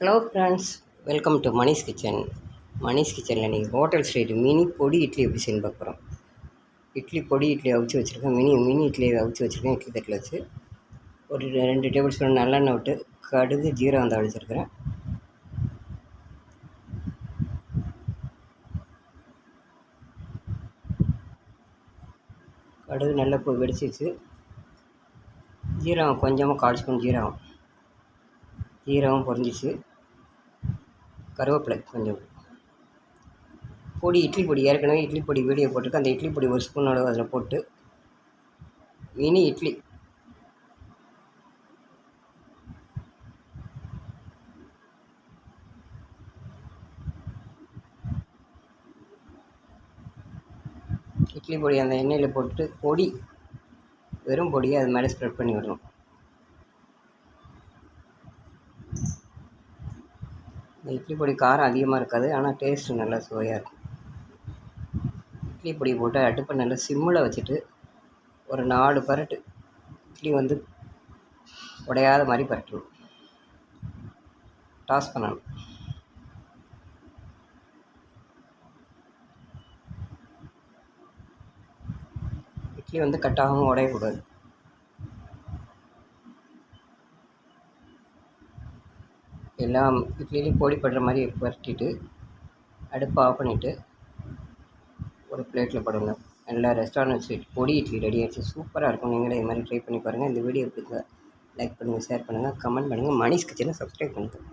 Hello friends welcome to Manish kitchen Manish கிச்சனில் நீங்கள் hotel street mini பொடி இட்லி எப்படி செய்யணும் பார்க்குறோம் இட்லி பொடி இட்லி அவிச்சு வச்சுருக்கேன் மினி மினி இட்லி அவிச்சு வச்சுருக்கேன் இட்லி தட்டில் வச்சு ஒரு ரெண்டு டேபிள் ஸ்பூன் நல்லெண்ணெய் விட்டு கடுகு ஜீரகம் தாளிச்சிருக்கிறேன் கடுகு நல்லா போய் வெடிச்சிச்சு ஜீரகம் கொஞ்சமாக கால் ஸ்பூன் ஜீரகம். ஜீரகம் பொறிஞ்சிச்சு கருவேப்பிலை கொஞ்சம் பொடி இட்லி பொடி. ஏற்கனவே இட்லி பொடி வீடியோ போட்டிருக்கேன். அந்த இட்லி பொடி ஒரு ஸ்பூன் அளவு அதில் போட்டு மினி இட்லி. இட்லி பொடி அந்த எண்ணெயில் போட்டு பொடி வெறும் பொடியை அது மேலே ஸ்ப்ரெட் பண்ணி விடணும். இந்த இட்லி பொடி காரம் அதிகமாக இருக்காது ஆனால் டேஸ்ட்டு நல்லா சுவையாக இருக்கும். இட்லி பொடி போட்டு அடுப்பை நல்லா சிம்மில் வச்சுட்டு ஒரு நாலு பரட்டு இட்லி வந்து உடையாத மாதிரி பரட்டணும். டாஸ் பண்ணணும். இட்லி வந்து கட்டாகவும் உடையக்கூடாது. எல்லாம் இட்லிலையும் பொடி படுற மாதிரி பரட்டிட்டு அடுப்பை ஆஃப் பண்ணிவிட்டு ஒரு பிளேட்டில் போடுங்க. நல்லா ரெஸ்டாரண்ட் ஸ்வீட் பொடி இட்லி ரெடி ஆகிடுச்சு சூப்பராக இருக்கும். நீங்களே இது மாதிரி ட்ரை பண்ணி பாருங்கள் இந்த வீடியோ பிடிச்சா லைக் பண்ணுங்கள் ஷேர் பண்ணுங்கள் கமெண்ட் பண்ணுங்கள் மணிஷ் கிச்சனை சப்ஸ்கிரைப் பண்ணுங்கள்